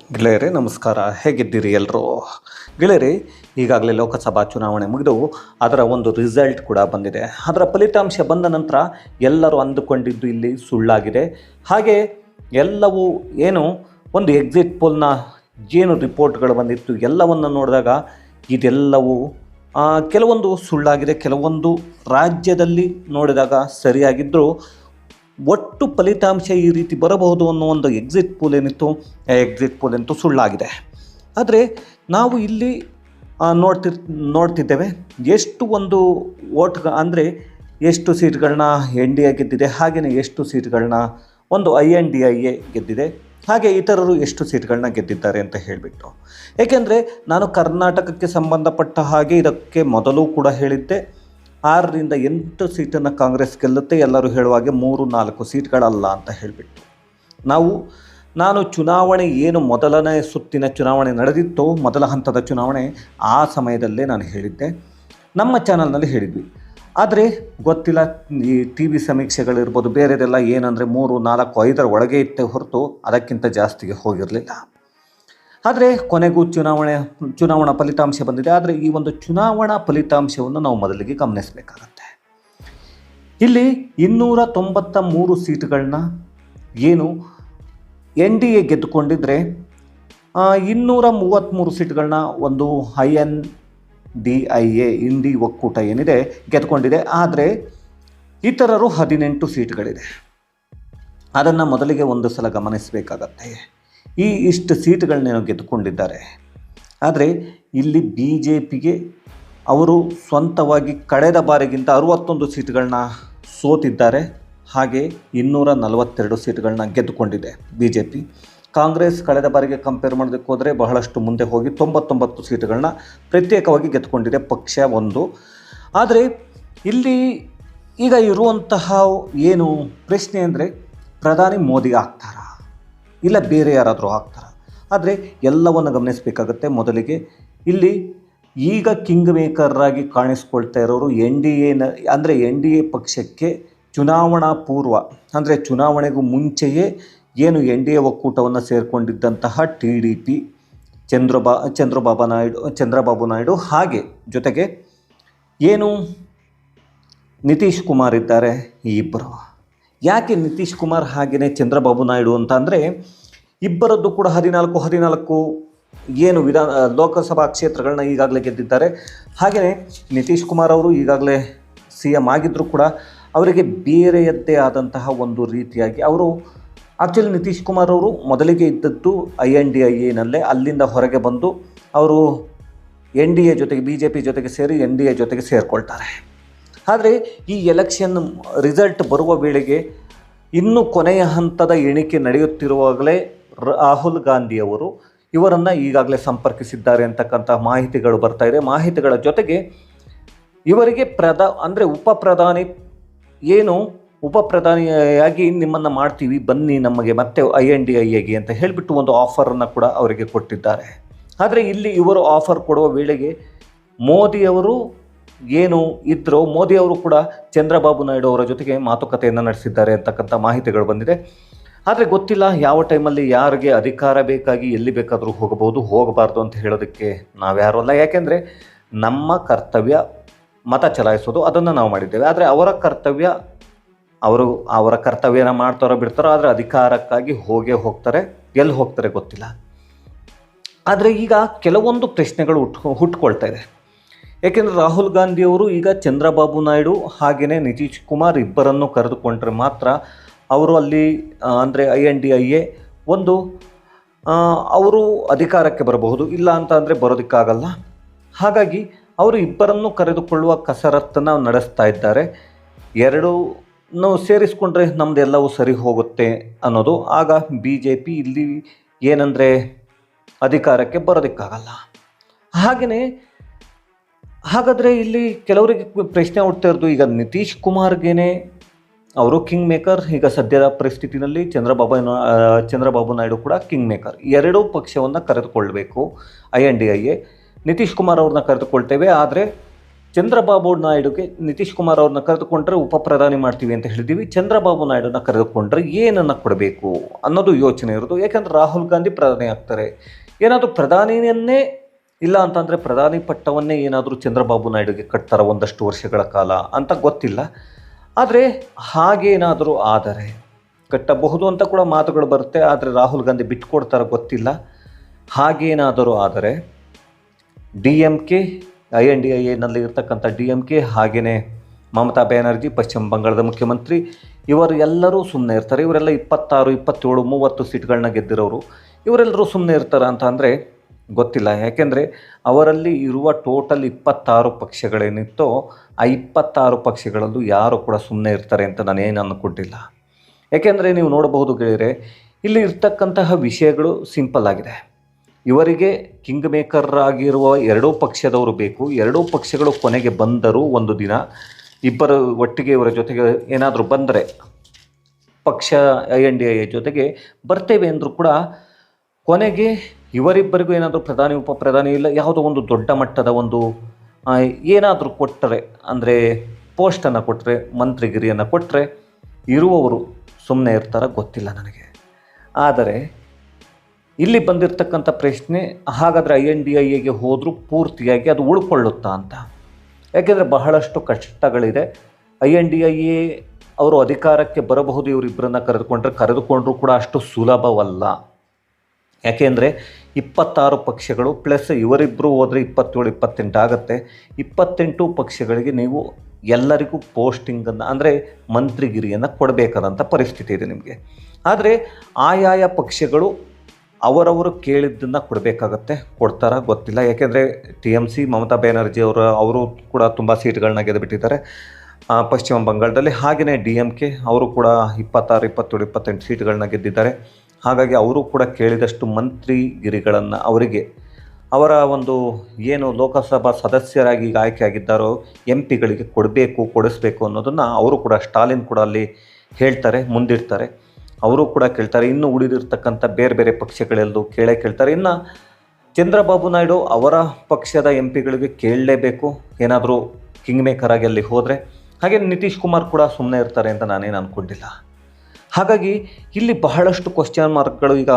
ಗೆಳೆಯರೇ, ನಮಸ್ಕಾರ. ಹೇಗಿದ್ದೀರಿ ಎಲ್ಲರೂ ಗೆಳೆಯರೇ, ಈಗಾಗಲೇ ಲೋಕಸಭಾ ಚುನಾವಣೆ ಮುಗಿದು ಅದರ ಒಂದು ರಿಸಲ್ಟ್ ಕೂಡ ಬಂದಿದೆ. ಅದರ ಫಲಿತಾಂಶ ಬಂದ ನಂತರ ಎಲ್ಲರೂ ಅಂದುಕೊಂಡಿದ್ದು ಇಲ್ಲಿ ಸುಳ್ಳಾಗಿದೆ. ಹಾಗೆ ಎಲ್ಲವೂ ಏನು, ಒಂದು ಎಕ್ಸಿಟ್ ಪೋಲ್ನ ಏನು ರಿಪೋರ್ಟ್ಗಳು ಬಂದಿತ್ತು, ಎಲ್ಲವನ್ನು ನೋಡಿದಾಗ ಇದೆಲ್ಲವೂ ಕೆಲವೊಂದು ಸುಳ್ಳಾಗಿದೆ, ಕೆಲವೊಂದು ರಾಜ್ಯದಲ್ಲಿ ನೋಡಿದಾಗ ಸರಿಯಾಗಿದ್ದರೂ ಒಟ್ಟು ಫಲಿತಾಂಶ ಈ ರೀತಿ ಬರಬಹುದು ಅನ್ನೋ ಒಂದು ಎಕ್ಸಿಟ್ ಪೋಲ್ ಏನಿತ್ತು ಎಕ್ಸಿಟ್ ಪೋಲ್ ಅಂತೂ ಸುಳ್ಳಾಗಿದೆ. ಆದರೆ ನಾವು ಇಲ್ಲಿ ನೋಡ್ತಿ, ನೋಡ್ತಿದ್ದೇವೆ ಎಷ್ಟು ಒಂದು ವೋಟ್ ಅಂದರೆ ಎಷ್ಟು ಸೀಟ್ಗಳನ್ನ ಎನ್ ಡಿ ಎ ಗೆದ್ದಿದೆ ಹಾಗೆಯೇ ಎಷ್ಟು ಸೀಟ್ಗಳನ್ನ ಒಂದು I N D I A ಗೆದ್ದಿದೆ, ಹಾಗೆ ಇತರರು ಎಷ್ಟು ಸೀಟ್ಗಳನ್ನ ಗೆದ್ದಿದ್ದಾರೆ ಅಂತ ಹೇಳಿಬಿಟ್ಟು. ಏಕೆಂದರೆ ನಾನು ಕರ್ನಾಟಕಕ್ಕೆ ಸಂಬಂಧಪಟ್ಟ ಹಾಗೆ ಇದಕ್ಕೆ ಮೊದಲು ಕೂಡ ಹೇಳಿದ್ದೆ. ಆರರಿಂದ ಎಂಟು ಸೀಟನ್ನು ಕಾಂಗ್ರೆಸ್ ಗೆಲ್ಲುತ್ತೆ. ಎಲ್ಲರೂ ಹೇಳುವ ಹಾಗೆ ಮೂರು, ನಾಲ್ಕು ಸೀಟ್ಗಳಲ್ಲ ಅಂತ ಹೇಳಿಬಿಟ್ಟು. ನಾವು, ನಾನು ಚುನಾವಣೆ ಏನು ಮೊದಲನೇ ಸುತ್ತಿನ ಚುನಾವಣೆ ನಡೆದಿತ್ತೋ, ಮೊದಲ ಹಂತದ ಚುನಾವಣೆ ಆ ಸಮಯದಲ್ಲೇ ನಾನು ಹೇಳಿದ್ದೆ. ನಮ್ಮ ಚಾನಲ್ನಲ್ಲಿ ಹೇಳಿದ್ವಿ. ಆದರೆ ಗೊತ್ತಿಲ್ಲ, ಈ ಟಿ ವಿ ಸಮೀಕ್ಷೆಗಳಿರ್ಬೋದು, ಬೇರೆದೆಲ್ಲ ಏನಂದರೆ ಮೂರು, ನಾಲ್ಕು, ಐದರ ಒಳಗೆ ಇತ್ತೆ ಹೊರತು ಅದಕ್ಕಿಂತ ಜಾಸ್ತಿಗೆ ಹೋಗಿರಲಿಲ್ಲ. ಆದರೆ ಕೊನೆಗೂ ಚುನಾವಣೆ, ಚುನಾವಣಾ ಫಲಿತಾಂಶ ಬಂದಿದೆ. ಆದರೆ ಈ ಒಂದು ಚುನಾವಣಾ ಫಲಿತಾಂಶವನ್ನು ನಾವು ಮೊದಲಿಗೆ ಗಮನಿಸಬೇಕಾಗತ್ತೆ. ಇಲ್ಲಿ ಇನ್ನೂರ ತೊಂಬತ್ತ ಮೂರು ಸೀಟ್ಗಳನ್ನ ಏನು ಎನ್ ಡಿ ಎ ಗೆದ್ದುಕೊಂಡಿದ್ದರೆ ಇನ್ನೂರ ಮೂವತ್ತ್ಮೂರು ಸೀಟ್ಗಳನ್ನ ಒಂದು I N D I A INDI ಒಕ್ಕೂಟ ಏನಿದೆ, ಗೆದ್ದುಕೊಂಡಿದೆ. ಆದರೆ ಇತರರು ಹದಿನೆಂಟು ಸೀಟ್ಗಳಿದೆ. ಅದನ್ನು ಮೊದಲಿಗೆ ಒಂದು ಸಲ ಗಮನಿಸಬೇಕಾಗತ್ತೆ. ಈ ಇಷ್ಟು ಸೀಟ್ಗಳನ್ನೇನೋ ಗೆದ್ದುಕೊಂಡಿದ್ದಾರೆ. ಆದರೆ ಇಲ್ಲಿ ಬಿ ಜೆ ಪಿಗೆ ಅವರು ಸ್ವಂತವಾಗಿ ಕಳೆದ ಬಾರಿಗಿಂತ ಅರುವತ್ತೊಂದು ಸೀಟ್ಗಳನ್ನ ಸೋತಿದ್ದಾರೆ. ಹಾಗೆ ಇನ್ನೂರ ನಲವತ್ತೆರಡು ಸೀಟ್ಗಳನ್ನ ಗೆದ್ದುಕೊಂಡಿದೆ ಬಿ ಜೆ ಪಿ ಕಾಂಗ್ರೆಸ್ ಕಳೆದ ಬಾರಿಗೆ ಕಂಪೇರ್ ಮಾಡೋದಕ್ಕೆ ಹೋದರೆ ಬಹಳಷ್ಟು ಮುಂದೆ ಹೋಗಿ ತೊಂಬತ್ತೊಂಬತ್ತು ಸೀಟ್ಗಳನ್ನ ಪ್ರತ್ಯೇಕವಾಗಿ ಗೆದ್ದುಕೊಂಡಿದೆ ಪಕ್ಷ ಒಂದು. ಆದರೆ ಇಲ್ಲಿ ಈಗ ಇರುವಂತಹ ಏನು ಪ್ರಶ್ನೆ ಅಂದರೆ ಪ್ರಧಾನಿ ಮೋದಿ ಆಗ್ತಾರಾ? ಇಲ್ಲ ಬೇರೆ ಯಾರಾದರೂ ಆಗ್ತಾರಾ? ಆದರೆ ಎಲ್ಲವನ್ನು ಗಮನಿಸಬೇಕಾಗತ್ತೆ ಮೊದಲಿಗೆ. ಇಲ್ಲಿ ಈಗ ಕಿಂಗ್ ಮೇಕರಾಗಿ ಕಾಣಿಸ್ಕೊಳ್ತಾ ಇರೋರು ಎನ್ ಡಿ ಎನ ಅಂದರೆ ಎನ್ ಡಿ ಎ ಪಕ್ಷಕ್ಕೆ ಚುನಾವಣಾ ಪೂರ್ವ, ಅಂದರೆ ಚುನಾವಣೆಗೂ ಮುಂಚೆಯೇ ಏನು ಎನ್ ಡಿ ಎ ಒಕ್ಕೂಟವನ್ನು ಸೇರಿಕೊಂಡಿದ್ದಂತಹ ಟಿ ಡಿ ಪಿ ಚಂದ್ರಬಾ, ಚಂದ್ರಬಾಬು ನಾಯ್ಡು ಚಂದ್ರಬಾಬು ನಾಯ್ಡು ಹಾಗೆ ಜೊತೆಗೆ ಏನು ನಿತೀಶ್ ಕುಮಾರ್ ಇದ್ದಾರೆ ಈ ಇಬ್ಬರು. ಯಾಕೆ ನಿತೀಶ್ ಕುಮಾರ್ ಹಾಗೆಯೇ ಚಂದ್ರಬಾಬು ನಾಯ್ಡು ಅಂತ ಅಂದರೆ ಇಬ್ಬರದ್ದು ಕೂಡ ಹದಿನಾಲ್ಕು ಹದಿನಾಲ್ಕು ಏನು ವಿಧಾನ, ಲೋಕಸಭಾ ಕ್ಷೇತ್ರಗಳನ್ನ ಈಗಾಗಲೇ ಗೆದ್ದಿದ್ದಾರೆ. ಹಾಗೆಯೇ ನಿತೀಶ್ ಕುಮಾರ್ ಅವರು ಈಗಾಗಲೇ ಸಿ ಎಂ ಆಗಿದ್ದರೂ ಕೂಡ ಅವರಿಗೆ ಬೇರೆಯದ್ದೇ ಆದಂತಹ ಒಂದು ರೀತಿಯಾಗಿ ಅವರು ಆ್ಯಕ್ಚುಲಿ ನಿತೀಶ್ ಕುಮಾರ್ ಅವರು ಮೊದಲಿಗೆ ಇದ್ದದ್ದು ಐ ಎನ್ ಡಿ ಐ ಎನಲ್ಲೇ ಅಲ್ಲಿಂದ ಹೊರಗೆ ಬಂದು ಅವರು ಎನ್ ಡಿ ಎ ಜೊತೆಗೆ ಬಿ ಜೆ ಪಿ ಜೊತೆಗೆ ಸೇರಿ ಎನ್ ಡಿ ಎ ಜೊತೆಗೆ ಸೇರಿಕೊಳ್ತಾರೆ. ಆದರೆ ಈ ಎಲೆಕ್ಷನ್ ರಿಸಲ್ಟ್ ಬರುವ ವೇಳೆಗೆ ಇನ್ನು ಕೊನೆಯ ಹಂತದ ಎಣಿಕೆ ನಡೆಯುತ್ತಿರುವಾಗಲೇ ರಾಹುಲ್ ಗಾಂಧಿಯವರು ಇವರನ್ನು ಈಗಾಗಲೇ ಸಂಪರ್ಕಿಸಿದ್ದಾರೆ ಅಂತಕ್ಕಂಥ ಮಾಹಿತಿಗಳು ಬರ್ತಾ ಇದೆ. ಮಾಹಿತಿಗಳ ಜೊತೆಗೆ ಇವರಿಗೆ ಪ್ರಧಾ, ಅಂದರೆ ಉಪ ಪ್ರಧಾನಿ ಏನು, ಉಪ ಪ್ರಧಾನಿಯಾಗಿ ನಿಮ್ಮನ್ನು ಮಾಡ್ತೀವಿ, ಬನ್ನಿ ನಮಗೆ ಮತ್ತೆ ಐ ಎನ್ ಡಿ ಐ ಎಗೆ ಅಂತ ಹೇಳಿಬಿಟ್ಟು ಒಂದು ಆಫರನ್ನು ಕೂಡ ಅವರಿಗೆ ಕೊಟ್ಟಿದ್ದಾರೆ. ಆದರೆ ಇಲ್ಲಿ ಇವರು ಆಫರ್ ಕೊಡುವ ವೇಳೆಗೆ ಮೋದಿಯವರು ಏನು ಇದ್ರೋ ಮೋದಿಯವರು ಕೂಡ ಚಂದ್ರಬಾಬು ನಾಯ್ಡು ಅವರ ಜೊತೆಗೆ ಮಾತುಕತೆಯನ್ನು ನಡೆಸಿದ್ದಾರೆ ಅಂತಕ್ಕಂಥ ಮಾಹಿತಿಗಳು ಬಂದಿದೆ. ಆದರೆ ಗೊತ್ತಿಲ್ಲ ಯಾವ ಟೈಮಲ್ಲಿ ಯಾರಿಗೆ ಅಧಿಕಾರ ಬೇಕಾಗಿ ಎಲ್ಲಿ ಬೇಕಾದರೂ ಹೋಗಬಹುದು, ಹೋಗಬಾರ್ದು ಅಂತ ಹೇಳೋದಕ್ಕೆ ನಾವ್ಯಾರು ಅಲ್ಲ. ಯಾಕೆಂದರೆ ನಮ್ಮ ಕರ್ತವ್ಯ ಮತ ಚಲಾಯಿಸೋದು, ಅದನ್ನು ನಾವು ಮಾಡಿದ್ದೇವೆ. ಆದರೆ ಅವರ ಕರ್ತವ್ಯ, ಅವರು ಅವರ ಕರ್ತವ್ಯನ ಮಾಡ್ತಾರೋ ಬಿಡ್ತಾರೋ, ಆದರೆ ಅಧಿಕಾರಕ್ಕಾಗಿ ಹೋಗೇ ಹೋಗ್ತಾರೆ, ಎಲ್ಲಿ ಹೋಗ್ತಾರೆ ಗೊತ್ತಿಲ್ಲ. ಆದರೆ ಈಗ ಕೆಲವೊಂದು ಪ್ರಶ್ನೆಗಳು ಹುಟ್ಟು ಹುಟ್ಕೊಳ್ತಾ ಇದೆ. ಏಕೆಂದರೆ ರಾಹುಲ್ ಗಾಂಧಿಯವರು ಈಗ ಚಂದ್ರಬಾಬು ನಾಯ್ಡು ಹಾಗೆಯೇ ನಿತೀಶ್ ಕುಮಾರ್ ಇಬ್ಬರನ್ನು ಕರೆದುಕೊಂಡ್ರೆ ಮಾತ್ರ ಅವರು ಅಲ್ಲಿ ಅಂದರೆ I N D I A ಒಂದು ಅವರು ಅಧಿಕಾರಕ್ಕೆ ಬರಬಹುದು. ಇಲ್ಲ ಅಂತ ಅಂದರೆ ಬರೋದಕ್ಕಾಗಲ್ಲ. ಹಾಗಾಗಿ ಅವರು ಇಬ್ಬರನ್ನು ಕರೆದುಕೊಳ್ಳುವ ಕಸರತ್ತನ್ನು ನಡೆಸ್ತಾ ಇದ್ದಾರೆ. ಎರಡೂ ಸೇರಿಸ್ಕೊಂಡ್ರೆ ನಮ್ಮದೆಲ್ಲವೂ ಸರಿ ಹೋಗುತ್ತೆ ಅನ್ನೋದು. ಆಗ ಬಿ ಜೆ ಪಿ ಇಲ್ಲಿ ಏನಂದರೆ ಅಧಿಕಾರಕ್ಕೆ ಬರೋದಕ್ಕಾಗಲ್ಲ. ಹಾಗೆಯೇ ಹಾಗಾದರೆ ಇಲ್ಲಿ ಕೆಲವರಿಗೆ ಪ್ರಶ್ನೆ ಹುಡ್ತಾ ಇರೋದು, ಈಗ ನಿತೀಶ್ ಕುಮಾರ್ಗೇನೆ ಅವರು ಕಿಂಗ್ ಮೇಕರ್ ಈಗ ಸದ್ಯದ ಪರಿಸ್ಥಿತಿನಲ್ಲಿ ಚಂದ್ರಬಾಬು ಚಂದ್ರಬಾಬು ನಾಯ್ಡು ಕೂಡ ಕಿಂಗ್ ಮೇಕರ್ ಎರಡೂ ಪಕ್ಷವನ್ನು ಕರೆದುಕೊಳ್ಬೇಕು I N D I A Nitish Kumar ಅವ್ರನ್ನ ಕರೆದುಕೊಳ್ತೇವೆ, ಆದರೆ ಚಂದ್ರಬಾಬು ನಾಯ್ಡುಗೆ ನಿತೀಶ್ ಕುಮಾರ್ ಅವ್ರನ್ನ ಕರೆದುಕೊಂಡ್ರೆ ಉಪ ಪ್ರಧಾನಿ ಮಾಡ್ತೀವಿ ಅಂತ ಹೇಳಿದ್ದೀವಿ, ಚಂದ್ರಬಾಬು ನಾಯ್ಡನ್ನ ಕರೆದುಕೊಂಡ್ರೆ ಏನನ್ನು ಕೊಡಬೇಕು ಅನ್ನೋದು ಯೋಚನೆ ಇರೋದು. ಯಾಕಂದ್ರೆ ರಾಹುಲ್ ಗಾಂಧಿ ಪ್ರಧಾನಿ ಆಗ್ತಾರೆ. ಏನಾದರೂ ಪ್ರಧಾನಿಯನ್ನೇ ಇಲ್ಲ ಅಂತಂದರೆ ಪ್ರಧಾನಿ ಪಟ್ಟವನ್ನೇ ಏನಾದರೂ ಚಂದ್ರಬಾಬು ನಾಯ್ಡುಗೆ ಕಟ್ತಾರ ಒಂದಷ್ಟು ವರ್ಷಗಳ ಕಾಲ ಅಂತ ಗೊತ್ತಿಲ್ಲ. ಆದರೆ ಹಾಗೇನಾದರೂ ಆದರೆ ಕಟ್ಟಬಹುದು ಅಂತ ಕೂಡ ಮಾತುಗಳು ಬರುತ್ತೆ, ಆದರೆ ರಾಹುಲ್ ಗಾಂಧಿ ಬಿಟ್ಕೊಡ್ತಾರ ಗೊತ್ತಿಲ್ಲ. ಹಾಗೇನಾದರೂ ಆದರೆ D M K, I N D I ಎನಲ್ಲಿ ಇರ್ತಕ್ಕಂಥ ಡಿ ಎಂ ಕೆ ಹಾಗೆಯೇ ಮಮತಾ ಬ್ಯಾನರ್ಜಿ, ಪಶ್ಚಿಮ ಬಂಗಾಳದ ಮುಖ್ಯಮಂತ್ರಿ, ಇವರು ಎಲ್ಲರೂ ಸುಮ್ಮನೆ ಇರ್ತಾರೆ. ಇವರೆಲ್ಲ ಇಪ್ಪತ್ತಾರು, ಇಪ್ಪತ್ತೇಳು, ಮೂವತ್ತು ಸೀಟ್ಗಳನ್ನ ಗೆದ್ದಿರೋರು. ಇವರೆಲ್ಲರೂ ಸುಮ್ಮನೆ ಇರ್ತಾರೆ ಅಂತ ಅಂದರೆ ಗೊತ್ತಿಲ್ಲ. ಯಾಕೆಂದರೆ ಅವರಲ್ಲಿ ಇರುವ ಟೋಟಲ್ ಇಪ್ಪತ್ತಾರು ಪಕ್ಷಗಳೇನಿತ್ತೋ ಆ ಇಪ್ಪತ್ತಾರು ಪಕ್ಷಗಳಲ್ಲೂ ಯಾರು ಕೂಡ ಸುಮ್ಮನೆ ಇರ್ತಾರೆ ಅಂತ ನಾನೇನು ಅಂದ್ಕೊಂಡಿಲ್ಲ ಏಕೆಂದರೆ ನೀವು ನೋಡಬಹುದು ಗೆಳೆಯರೆ, ಇಲ್ಲಿ ಇರ್ತಕ್ಕಂತಹ ವಿಷಯಗಳು ಸಿಂಪಲ್ ಆಗಿದೆ. ಇವರಿಗೆ ಕಿಂಗ್ ಮೇಕರ್ ಆಗಿರುವ ಎರಡೂ ಪಕ್ಷದವರು ಬೇಕು. ಎರಡೂ ಪಕ್ಷಗಳು ಕೊನೆಗೆ ಬಂದರೂ ಒಂದು ದಿನ ಇಬ್ಬರು ಒಟ್ಟಿಗೆ ಇವರ ಜೊತೆಗೆ ಏನಾದರೂ ಬಂದರೆ ಪಕ್ಷ ಐ ಎನ್ ಡಿ ಐ ಜೊತೆಗೆ ಬರ್ತೇವೆ ಅಂದರೂ ಕೂಡ ಕೊನೆಗೆ ಇವರಿಬ್ಬರಿಗೂ ಏನಾದರೂ ಪ್ರಧಾನಿ ಉಪ ಪ್ರಧಾನಿ ಇಲ್ಲ, ಯಾವುದೋ ಒಂದು ದೊಡ್ಡ ಮಟ್ಟದ ಒಂದು ಏನಾದರೂ ಕೊಟ್ಟರೆ ಅಂದರೆ ಪೋಸ್ಟನ್ನು ಕೊಟ್ಟರೆ ಮಂತ್ರಿಗಿರಿಯನ್ನು ಕೊಟ್ಟರೆ ಇರುವವರು ಸುಮ್ಮನೆ ಇರ್ತಾರ ಗೊತ್ತಿಲ್ಲ ನನಗೆ. ಆದರೆ ಇಲ್ಲಿ ಬಂದಿರತಕ್ಕಂಥ ಪ್ರಶ್ನೆ, ಹಾಗಾದರೆ ಐ ಎನ್ ಡಿ ಐ ಎಗೆ ಹೋದರೂ ಪೂರ್ತಿಯಾಗಿ ಅದು ಉಳ್ಕೊಳ್ಳುತ್ತಾ ಅಂತ. ಯಾಕೆಂದರೆ ಬಹಳಷ್ಟು ಕಷ್ಟಗಳಿದೆ. I N D I A ಅವರು ಅಧಿಕಾರಕ್ಕೆ ಬರಬಹುದು, ಇವರಿಬ್ಬರನ್ನ ಕರೆದುಕೊಂಡ್ರೆ, ಕರೆದುಕೊಂಡ್ರೂ ಕೂಡ ಅಷ್ಟು ಸುಲಭವಲ್ಲ. ಯಾಕೆಂದರೆ ಇಪ್ಪತ್ತಾರು ಪಕ್ಷಗಳು ಪ್ಲಸ್ ಇವರಿಬ್ಬರು ಹೋದರೆ ಇಪ್ಪತ್ತೇಳು, ಇಪ್ಪತ್ತೆಂಟು ಆಗುತ್ತೆ. ಇಪ್ಪತ್ತೆಂಟು ಪಕ್ಷಗಳಿಗೆ ನೀವು ಎಲ್ಲರಿಗೂ ಪೋಸ್ಟಿಂಗನ್ನು ಅಂದರೆ ಮಂತ್ರಿಗಿರಿಯನ್ನು ಕೊಡಬೇಕಾದಂಥ ಪರಿಸ್ಥಿತಿ ಇದೆ ನಿಮಗೆ. ಆದರೆ ಆಯಾಯ ಪಕ್ಷಗಳು ಅವರವರು ಕೇಳಿದ್ದನ್ನು ಕೊಡಬೇಕಾಗತ್ತೆ. ಕೊಡ್ತಾರ? ಗೊತ್ತಿಲ್ಲ. ಯಾಕೆಂದರೆ T M C Mamata Banerjee ಅವರು ಅವರು ಕೂಡ ತುಂಬ ಸೀಟ್ಗಳನ್ನ ಗೆದ್ದುಬಿಟ್ಟಿದ್ದಾರೆ ಪಶ್ಚಿಮ ಬಂಗಾಳದಲ್ಲಿ ಹಾಗೆಯೇ ಡಿ ಎಂ ಕೆ ಅವರು ಕೂಡ ಇಪ್ಪತ್ತಾರು, ಇಪ್ಪತ್ತೇಳು, ಇಪ್ಪತ್ತೆಂಟು ಸೀಟ್ಗಳನ್ನ ಗೆದ್ದಿದ್ದಾರೆ. ಹಾಗಾಗಿ ಅವರು ಕೂಡ ಕೇಳಿದಷ್ಟು ಮಂತ್ರಿಗಿರಿಗಳನ್ನು ಅವರಿಗೆ, ಅವರ ಒಂದು ಏನು ಲೋಕಸಭಾ ಸದಸ್ಯರಾಗಿ ಈಗ ಆಯ್ಕೆಯಾಗಿದ್ದಾರೋ ಎಂ ಪಿಗಳಿಗೆ ಕೊಡಬೇಕು, ಕೊಡಿಸ್ಬೇಕು ಅನ್ನೋದನ್ನು ಅವರು ಕೂಡ ಸ್ಟಾಲಿನ್ ಕೂಡ ಅಲ್ಲಿ ಹೇಳ್ತಾರೆ, ಮುಂದಿಡ್ತಾರೆ. ಅವರು ಕೂಡ ಕೇಳ್ತಾರೆ, ಇನ್ನು ಉಳಿದಿರ್ತಕ್ಕಂಥ ಬೇರೆ ಬೇರೆ ಪಕ್ಷಗಳೆಲ್ಲೂ ಕೇಳೇ ಕೇಳ್ತಾರೆ. ಇನ್ನು ಚಂದ್ರಬಾಬು ನಾಯ್ಡು ಅವರ ಪಕ್ಷದ ಎಂ ಪಿಗಳಿಗೆ ಕೇಳಲೇಬೇಕು, ಏನಾದರೂ ಕಿಂಗ್ ಮೇಕರ್ ಆಗಿ ಅಲ್ಲಿ ಹೋದರೆ. ಹಾಗೆ ನಿತೀಶ್ ಕುಮಾರ್ ಕೂಡ ಸುಮ್ಮನೆ ಇರ್ತಾರೆ ಅಂತ ನಾನೇನು ಅಂದ್ಕೊಂಡಿಲ್ಲ ಹಾಗಾಗಿ ಇಲ್ಲಿ ಬಹಳಷ್ಟು ಕ್ವಶನ್ ಮಾರ್ಕ್ಗಳು ಈಗ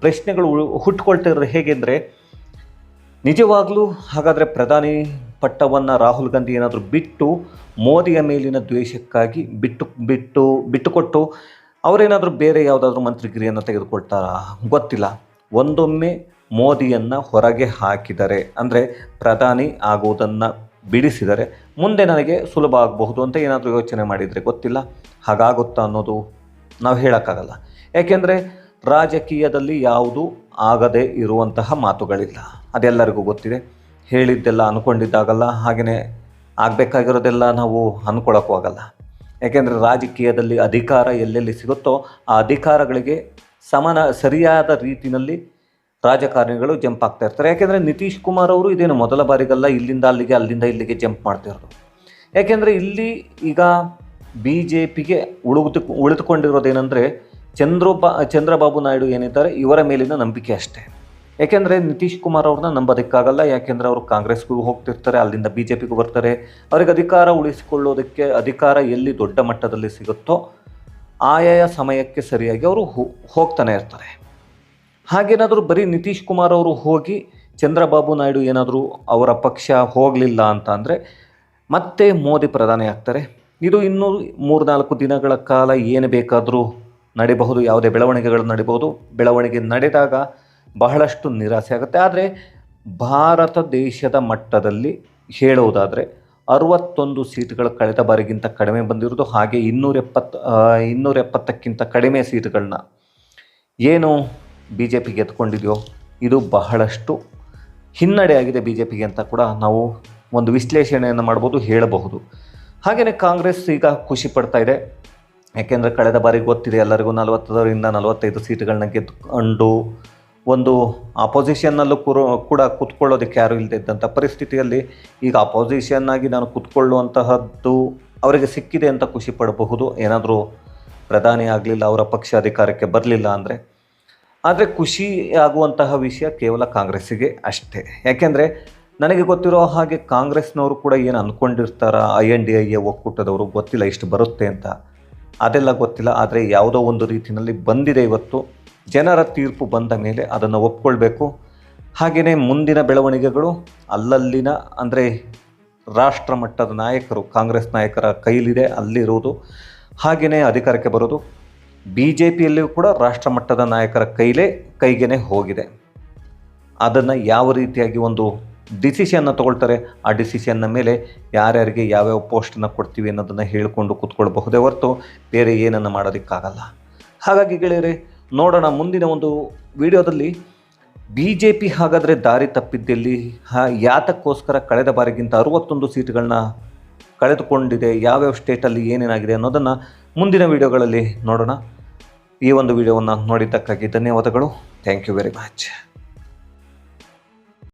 ಪ್ರಶ್ನೆಗಳು ಉಳ್- ಹೇಗೆಂದರೆ ನಿಜವಾಗ್ಲೂ ಹಾಗಾದರೆ ಪ್ರಧಾನಿ ಪಟ್ಟವನ್ನು ರಾಹುಲ್ ಗಾಂಧಿ ಏನಾದರೂ ಬಿಟ್ಟು ಮೋದಿಯ ಮೇಲಿನ ದ್ವೇಷಕ್ಕಾಗಿ ಬಿಟ್ಟು ಬಿಟ್ಟು, ಬಿಟ್ಟುಕೊಟ್ಟು ಅವರೇನಾದರೂ ಬೇರೆ ಯಾವುದಾದ್ರೂ ಮಂತ್ರಿಗಿರಿಯನ್ನು ತೆಗೆದುಕೊಳ್ತಾರಾ? ಗೊತ್ತಿಲ್ಲ. ಒಂದೊಮ್ಮೆ ಮೋದಿಯನ್ನು ಹೊರಗೆ ಹಾಕಿದರೆ, ಅಂದರೆ ಪ್ರಧಾನಿ ಆಗುವುದನ್ನು ಬಿಡಿಸಿದರೆ ಮುಂದೆ ನನಗೆ ಸುಲಭ ಆಗಬಹುದು ಅಂತ ಏನಾದರೂ ಯೋಚನೆ ಮಾಡಿದರೆ ಗೊತ್ತಿಲ್ಲ. ಹಾಗಾಗುತ್ತಾ ಅನ್ನೋದು ನಾವು ಹೇಳೋಕ್ಕಾಗಲ್ಲ. ಯಾಕೆಂದರೆ ರಾಜಕೀಯದಲ್ಲಿ ಯಾವುದು ಆಗದೇ ಇರುವಂತಹ ಮಾತುಗಳಿಲ್ಲ. ಅದೆಲ್ಲರಿಗೂ ಗೊತ್ತಿದೆ. ಹೇಳಿದ್ದೆಲ್ಲ ಅಂದ್ಕೊಂಡಿದ್ದಾಗಲ್ಲ ಹಾಗೆಯೇ ಆಗಬೇಕಾಗಿರೋದೆಲ್ಲ ನಾವು ಅಂದ್ಕೊಳ್ಳೋಕ್ಕೂ ಆಗಲ್ಲ. ಯಾಕೆಂದರೆ ರಾಜಕೀಯದಲ್ಲಿ ಅಧಿಕಾರ ಎಲ್ಲೆಲ್ಲಿ ಸಿಗುತ್ತೋ ಆ ಅಧಿಕಾರಗಳಿಗೆ ಸಮಾನ, ಸರಿಯಾದ ರೀತಿಯಲ್ಲಿ ರಾಜಕಾರಣಿಗಳು ಜಂಪ್ ಆಗ್ತಾ ಇರ್ತಾರೆ. ಯಾಕೆಂದರೆ ನಿತೀಶ್ ಕುಮಾರ್ ಅವರು ಇದೇನು ಮೊದಲ ಬಾರಿಗಲ್ಲ, ಇಲ್ಲಿಂದ ಅಲ್ಲಿಗೆ, ಅಲ್ಲಿಂದ ಇಲ್ಲಿಗೆ ಜಂಪ್ ಮಾಡ್ತಿರೋದು ಯಾಕೆಂದರೆ ಇಲ್ಲಿ ಈಗ ಬಿ ಜೆ ಪಿಗೆ ಉಳಿದು ಉಳಿದುಕೊಂಡಿರೋದೇನೆಂದರೆ ಚಂದ್ರಬಾ ಚಂದ್ರಬಾಬು ನಾಯ್ಡು ಏನಿದ್ದಾರೆ ಇವರ ಮೇಲಿನ ನಂಬಿಕೆ ಅಷ್ಟೇ. ಯಾಕೆಂದರೆ ನಿತೀಶ್ ಕುಮಾರ್ ಅವ್ರನ್ನ ನಂಬೋದಕ್ಕಾಗಲ್ಲ, ಯಾಕೆಂದರೆ ಅವರು ಕಾಂಗ್ರೆಸ್ಗೂ ಹೋಗ್ತಿರ್ತಾರೆ, ಅಲ್ಲಿಂದ ಬಿ ಜೆ ಪಿಗೂ ಬರ್ತಾರೆ. ಅವರಿಗೆ ಅಧಿಕಾರ ಉಳಿಸಿಕೊಳ್ಳೋದಕ್ಕೆ ಅಧಿಕಾರ ಎಲ್ಲಿ ದೊಡ್ಡ ಮಟ್ಟದಲ್ಲಿ ಸಿಗುತ್ತೋ ಆಯಾಯ ಸಮಯಕ್ಕೆ ಸರಿಯಾಗಿ ಅವರು ಹೋಗ್ತಾನೆ ಇರ್ತಾರೆ. ಹಾಗೇನಾದರೂ ಬರೀ ನಿತೀಶ್ ಕುಮಾರ್ ಅವರು ಹೋಗಿ ಚಂದ್ರಬಾಬು ನಾಯ್ಡು ಏನಾದರೂ ಅವರ ಪಕ್ಷ ಹೋಗಲಿಲ್ಲ ಅಂತ ಅಂದರೆ ಮತ್ತೆ ಮೋದಿ ಪ್ರಧಾನಿ ಆಗ್ತಾರೆ. ಇದು ಇನ್ನೂ ಮೂರ್ನಾಲ್ಕು ದಿನಗಳ ಕಾಲ ಏನು ಬೇಕಾದರೂ ನಡೆಯಬಹುದು ಯಾವುದೇ ಬೆಳವಣಿಗೆಗಳು ನಡೆಯಬಹುದು ಬೆಳವಣಿಗೆ ನಡೆದಾಗ ಬಹಳಷ್ಟು ನಿರಾಸೆ ಆಗುತ್ತೆ. ಆದರೆ ಭಾರತ ದೇಶದ ಮಟ್ಟದಲ್ಲಿ ಹೇಳುವುದಾದರೆ ಅರವತ್ತೊಂದು ಸೀಟ್ಗಳು ಕಳೆದ ಬಾರಿಗಿಂತ ಕಡಿಮೆ ಬಂದಿರೋದು, ಹಾಗೆ ಇನ್ನೂರ ಎಪ್ಪತ್ತು ಇನ್ನೂರ ಎಪ್ಪತ್ತಕ್ಕಿಂತ ಕಡಿಮೆ ಸೀಟ್ಗಳನ್ನ ಏನು ಬಿ ಜೆ ಪಿಗೆ ಎತ್ಕೊಂಡಿದೆಯೋ, ಇದು ಬಹಳಷ್ಟು ಹಿನ್ನಡೆಯಾಗಿದೆ ಬಿ ಜೆ ಪಿಗೆ ಅಂತ ಕೂಡ ನಾವು ಒಂದು ವಿಶ್ಲೇಷಣೆಯನ್ನು ಮಾಡ್ಬೋದು, ಹೇಳಬಹುದು. ಹಾಗೆಯೇ ಕಾಂಗ್ರೆಸ್ ಈಗ ಖುಷಿ ಪಡ್ತಾ ಇದೆ. ಯಾಕೆಂದರೆ ಕಳೆದ ಬಾರಿ ಗೊತ್ತಿದೆ ಎಲ್ಲರಿಗೂ ನಲವತ್ತರಿಂದ ನಲವತ್ತೈದು ಸೀಟ್ಗಳನ್ನ ಗೆದ್ದುಕೊಂಡು ಒಂದು ಆಪೋಸಿಷನ್ನಲ್ಲೂ ಕೂಡ ಕೂತ್ಕೊಳ್ಳೋದಕ್ಕೆ ಯಾರು ಇಲ್ಲದೆ ಇದ್ದಂಥ ಪರಿಸ್ಥಿತಿಯಲ್ಲಿ ಈಗ ಅಪೋಸಿಷನ್ ಆಗಿ ನಾನು ಕೂತ್ಕೊಳ್ಳುವಂತಹದ್ದು ಅವರಿಗೆ ಸಿಕ್ಕಿದೆ ಅಂತ ಖುಷಿ ಪಡಬಹುದು. ಏನಾದರೂ ಪ್ರಧಾನಿ ಆಗಲಿಲ್ಲ, ಅವರ ಪಕ್ಷ ಅಧಿಕಾರಕ್ಕೆ ಬರಲಿಲ್ಲ ಅಂದರೆ. ಆದರೆ ಖುಷಿ ಆಗುವಂತಹ ವಿಷಯ ಕೇವಲ ಕಾಂಗ್ರೆಸ್ಸಿಗೆ ಅಷ್ಟೇ. ಯಾಕೆಂದರೆ ನನಗೆ ಗೊತ್ತಿರೋ ಹಾಗೆ ಕಾಂಗ್ರೆಸ್ನವರು ಕೂಡ ಏನು ಅಂದ್ಕೊಂಡಿರ್ತಾರ ಐ ಎನ್ ಡಿ ಐ ಒಕ್ಕೂಟದವರು ಗೊತ್ತಿಲ್ಲ, ಇಷ್ಟು ಬರುತ್ತೆ ಅಂತ. ಅದೆಲ್ಲ ಗೊತ್ತಿಲ್ಲ, ಆದರೆ ಯಾವುದೋ ಒಂದು ರೀತಿಯಲ್ಲಿ ಬಂದಿದೆ ಇವತ್ತು. ಜನರ ತೀರ್ಪು ಬಂದ ಮೇಲೆ ಅದನ್ನು ಒಪ್ಕೊಳ್ಬೇಕು. ಹಾಗೆಯೇ ಮುಂದಿನ ಬೆಳವಣಿಗೆಗಳು, ಅಲ್ಲಲ್ಲಿನ ಅಂದರೆ ರಾಷ್ಟ್ರ ಮಟ್ಟದ ನಾಯಕರು, ಕಾಂಗ್ರೆಸ್ ನಾಯಕರ ಕೈಲಿದೆ ಅಲ್ಲಿರುವುದು ಹಾಗೆಯೇ ಅಧಿಕಾರಕ್ಕೆ ಬರೋದು. ಬಿ ಜೆ ಪಿಯಲ್ಲಿಯೂ ಕೂಡ ರಾಷ್ಟ್ರ ಮಟ್ಟದ ನಾಯಕರ ಕೈಲೇ ಕೈಗೆನೇ ಹೋಗಿದೆ. ಅದನ್ನು ಯಾವ ರೀತಿಯಾಗಿ ಒಂದು ಡಿಸಿಷನ್ನ ತಗೊಳ್ತಾರೆ. ಆ ಡಿಸಿಷನ್ನ ಮೇಲೆ ಯಾರ್ಯಾರಿಗೆ ಯಾವ್ಯಾವ ಪೋಸ್ಟನ್ನು ಕೊಡ್ತೀವಿ ಅನ್ನೋದನ್ನು ಹೇಳಿಕೊಂಡು ಕೂತ್ಕೊಳ್ಬಹುದೇ ಹೊರತು ಬೇರೆ ಏನನ್ನು ಮಾಡೋದಕ್ಕಾಗಲ್ಲ. ಹಾಗಾಗಿ ಗೆಳೆಯರೆ, ನೋಡೋಣ ಮುಂದಿನ ಒಂದು ವಿಡಿಯೋದಲ್ಲಿ ಬಿ ಜೆ ಪಿ ಹಾಗಾದರೆ ದಾರಿ ತಪ್ಪಿದ್ದಲ್ಲಿ ಯಾತಕ್ಕೋಸ್ಕರ ಕಳೆದ ಬಾರಿಗಿಂತ ಅರುವತ್ತೊಂದು ಸೀಟ್ಗಳನ್ನ ಕಳೆದುಕೊಂಡಿದೆ, ಯಾವ್ಯಾವ ಸ್ಟೇಟಲ್ಲಿ ಏನೇನಾಗಿದೆ ಅನ್ನೋದನ್ನು ಮುಂದಿನ ವಿಡಿಯೋಗಳಲ್ಲಿ ನೋಡೋಣ. ಈ ಒಂದು ವಿಡಿಯೋವನ್ನು ನೋಡಿದ್ದಕ್ಕಾಗಿ ಧನ್ಯವಾದಗಳು. Thank you very much.